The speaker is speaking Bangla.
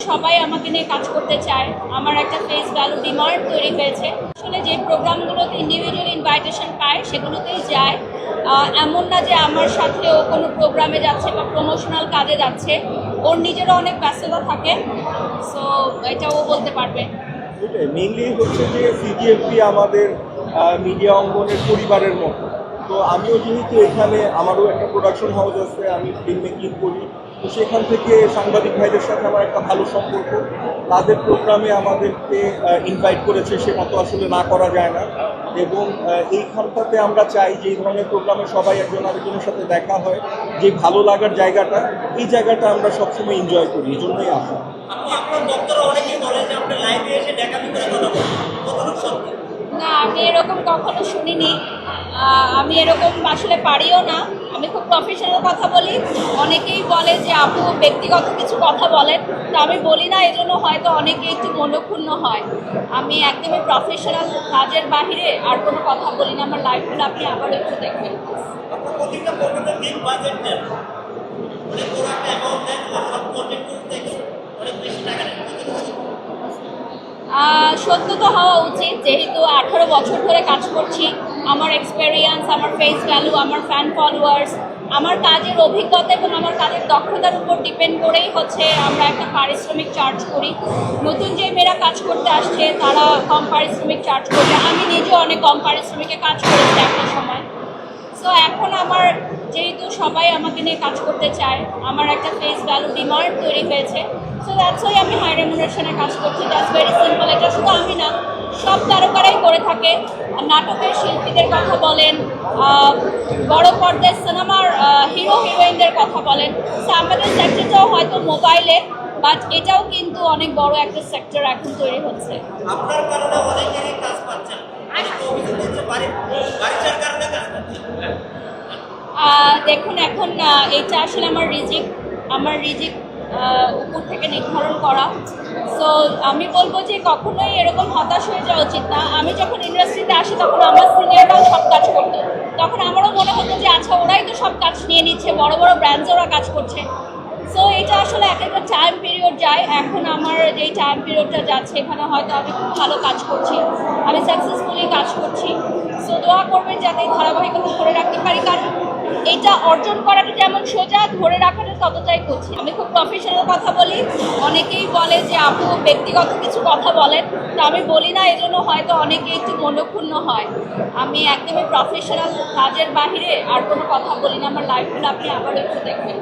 সবাই আমাকে নিয়ে কাজ করতে চায়। আমার একটা ফেস ভ্যালু ডিমান্ড তৈরি হয়েছে। আসলে যে প্রোগ্রামগুলোতে ইন্ডিভিজুয়াল ইনভাইটেশন পায়, সেগুলোতেই যায়। এমন না যে আমার সাথে ও কোনো প্রোগ্রামে যাচ্ছে বা প্রমোশনাল কাজে যাচ্ছে। ওর নিজেরও অনেক ব্যস্ততা থাকে। সো এটা ও বলতে পারবে। মেইনলি হচ্ছে যে সিজিএফপি আমাদের মিডিয়া অঙ্গনের পরিবারের মতো। তো আমিও যেহেতু এখানে, আমারও একটা প্রোডাকশন হাউস আছে, আমি ফিল্ম মেকিং করি। তো সেখান থেকে সাংবাদিক ভাইদের সাথে আমার একটা ভালো সম্পর্ক। তাদের প্রোগ্রামে আমাদেরকে ইনভাইট করেছে, সে মতো আসলে না করা যায় না। এবং এইখানটাতে আমরা চাই যে এই ধরনের প্রোগ্রামে সবাই একজন আরেকজনের সাথে দেখা হয়, যে ভালো লাগার জায়গাটা, এই জায়গাটা আমরা সবসময় এনজয় করি, এই জন্যই আসা। আমি এরকম কখনো শুনিনি। আমি এরকম আসলে পারিও না। আমি খুব প্রফেশনাল কথা বলি। অনেকেই বলে যে, আপু, ব্যক্তিগত কিছু কথা বলেন। তো আমি বলি না এই জন্য হয়তো অনেকে একটু মনক্ষুণ্ণ হয়। আমি একদমই প্রফেশনাল কাজের বাহিরে আর কোনো কথা বলি না। আমার লাইফগুলো আপনি আবার একটু দেখবেন আপনার প্রতিটা প্রোগ্রামের বিগ বাজেট দেন অনেক বড় একটা অ্যামাউন্ট দেন আর সব কন্টেন্ট থেকে অনেক বেশি টাকা নেন কতটুকু সত্য? আহ, সত্য তো হওয়া উচিত। যেহেতু আঠারো বছর ধরে কাজ করছি, আমার এক্সপেরিয়েন্স আমার ফেস ভ্যালু আমার ফ্যান ফলোয়ার্স আমার কাজের অভিজ্ঞতা এবং আমার কাজের দক্ষতার উপর ডিপেন্ড করেই হচ্ছে আমরা একটা পারিশ্রমিক চার্জ করি। নতুন যে মেয়েরা কাজ করতে আসছে, তারা কম পারিশ্রমিক চার্জ করবে আমি নিজেও অনেক কম পারিশ্রমিকে কাজ করেছি একটা সময় সো এখন আমার যেহেতু সবাই আমাকে নিয়ে কাজ করতে চায়। আমার একটা ফেস ভ্যালু ডিমান্ড তৈরি হয়েছে। সো দ্যাটস ওই আমি হাই রেমুনারেশনে কাজ করছি। দ্যাটস ভেরি সিম্পল এটা শুধু আমি না, সব তারকারাই করে থাকে। নাটকের শিল্পীদের কথা বলেন বড় পর্দার সিনেমার হিরো হিরোইনদের কথা বলেন। সো আমাদের সেক্টরটাও হয়তো মোবাইলে বাট এটাও কিন্তু অনেক বড় একটা সেক্টর এখন তৈরি হচ্ছে। কাজ পাচ্ছেন দেখুন, এখন এটা আসলে আমার রিজিক আমার রিজিক উপর থেকে নির্ধারণ করা। সো আমি বলব যে কখনোই এরকম হতাশ হয়ে যাওয়া উচিত না। আমি যখন ইন্ডাস্ট্রিতে আসি, তখন আমার সিনিয়ররাও সব কাজ করতো। তখন আমারও মনে হতো যে আচ্ছা ওরাই তো সব কাজ নিয়ে নিচ্ছে, বড় বড় ব্র্যান্ডস ওরা কাজ করছে। সো এটা আসলে এক একটা টাইম যায়, এখন আমার যেই টাইম পিরিয়ডটা যাচ্ছে, এখানে হয়তো আমি খুব ভালো কাজ করছি। আমি সাকসেসফুলি কাজ করছি। সো দোয়া করবেন যাতে ধারাবাহিকতা ধরে রাখতে পারি, কারণ এটা অর্জন করাটা যেমন সোজা, ধরে রাখাটা ততটাই করছি আমি খুব প্রফেশনাল কথা বলি। অনেকেই বলে যে, আপু, ব্যক্তিগত কিছু কথা বলেন। তো আমি বলি না এই জন্য হয়তো অনেকে একটু মনক্ষুণ্ণ হয়। আমি একদমই প্রফেশনাল কাজের বাহিরে আর কোনো কথা বলি না, আমার লাইফগুলো আপনি আবার একটু দেখবেন।